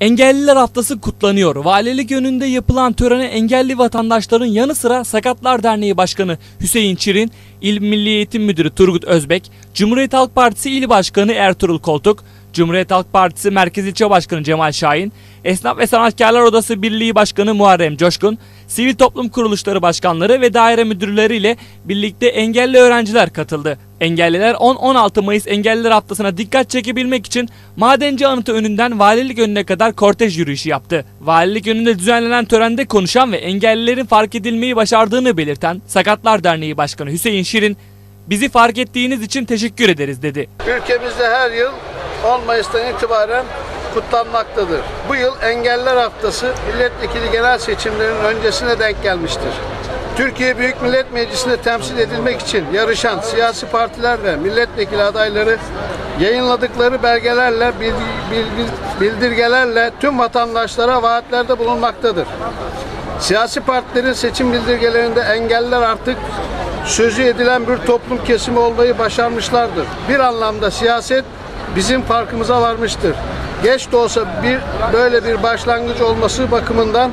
Engelliler Haftası kutlanıyor. Valilik önünde yapılan törene engelli vatandaşların yanı sıra Sakatlar Derneği Başkanı Hüseyin Çirin, İl Milli Eğitim Müdürü Turgut Özbek, Cumhuriyet Halk Partisi İl Başkanı Ertuğrul Koltuk, Cumhuriyet Halk Partisi Merkez İlçe Başkanı Cemal Şahin, Esnaf ve Sanatkarlar Odası Birliği Başkanı Muharrem Coşkun, Sivil Toplum Kuruluşları Başkanları ve daire müdürleriyle birlikte engelli öğrenciler katıldı. Engelliler 10-16 Mayıs Engelliler Haftası'na dikkat çekebilmek için Madenci Anıtı önünden valilik önüne kadar kortej yürüyüşü yaptı. Valilik önünde düzenlenen törende konuşan ve engellilerin fark edilmeyi başardığını belirten Sakatlar Derneği Başkanı Hüseyin Şirin, bizi fark ettiğiniz için teşekkür ederiz dedi. Ülkemizde her yıl 10 Mayıs'tan itibaren kutlanmaktadır. Bu yıl Engeller Haftası milletvekili genel seçimlerinin öncesine denk gelmiştir. Türkiye Büyük Millet Meclisi'nde temsil edilmek için yarışan siyasi partiler ve milletvekili adayları yayınladıkları belgelerle, bildirgelerle tüm vatandaşlara vaatlerde bulunmaktadır. Siyasi partilerin seçim bildirgelerinde engeller artık sözü edilen bir toplum kesimi olmayı başarmışlardır. Bir anlamda siyaset bizim farkımıza varmıştır. Geç de olsa bir böyle bir başlangıç olması bakımından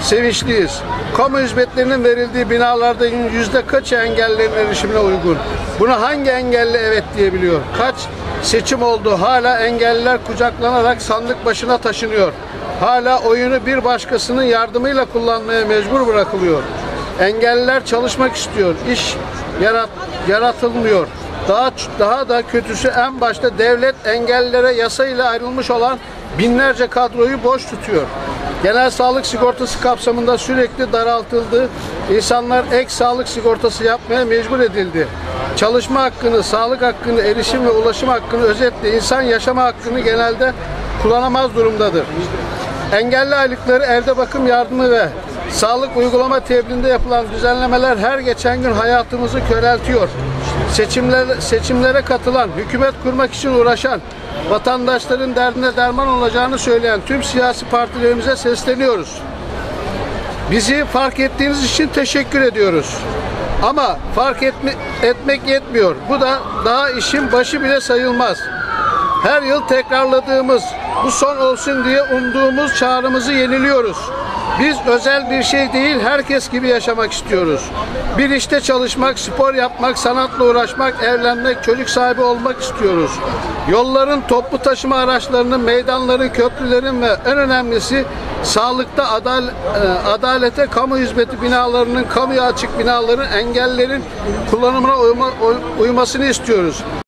sevinçliyiz. Kamu hizmetlerinin verildiği binalarda yüzde kaç engellerin erişimine uygun? Buna hangi engelli evet diyebiliyor? Kaç seçim oldu? Hala engelliler kucaklanarak sandık başına taşınıyor. Hala oyunu bir başkasının yardımıyla kullanmaya mecbur bırakılıyor. Engelliler çalışmak istiyor. İş yarat, yaratılmıyor. Daha daha da kötüsü en başta devlet engellilere yasayla ayrılmış olan binlerce kadroyu boş tutuyor. Genel sağlık sigortası kapsamında sürekli daraltıldı. İnsanlar ek sağlık sigortası yapmaya mecbur edildi. Çalışma hakkını, sağlık hakkını, erişim ve ulaşım hakkını özetle insan yaşama hakkını genelde kullanamaz durumdadır. Engelli aylıkları, evde bakım yardımı ve sağlık uygulama tebliğinde yapılan düzenlemeler her geçen gün hayatımızı köreltiyor. Seçimler, seçimlere katılan, hükümet kurmak için uğraşan, vatandaşların derdine derman olacağını söyleyen tüm siyasi partilerimize sesleniyoruz. Bizi fark ettiğiniz için teşekkür ediyoruz. Ama fark etme, etmek yetmiyor. Bu da daha işin başı bile sayılmaz. Her yıl tekrarladığımız, bu son olsun diye umduğumuz çağrımızı yeniliyoruz. Biz özel bir şey değil, herkes gibi yaşamak istiyoruz. Bir işte çalışmak, spor yapmak, sanatla uğraşmak, evlenmek, çocuk sahibi olmak istiyoruz. Yolların, toplu taşıma araçlarının, meydanların, köprülerin ve en önemlisi sağlıkta adal, e, adalete, kamu hizmeti binalarının, kamuya açık binaların, engellerin kullanımına uyma, uymasını istiyoruz.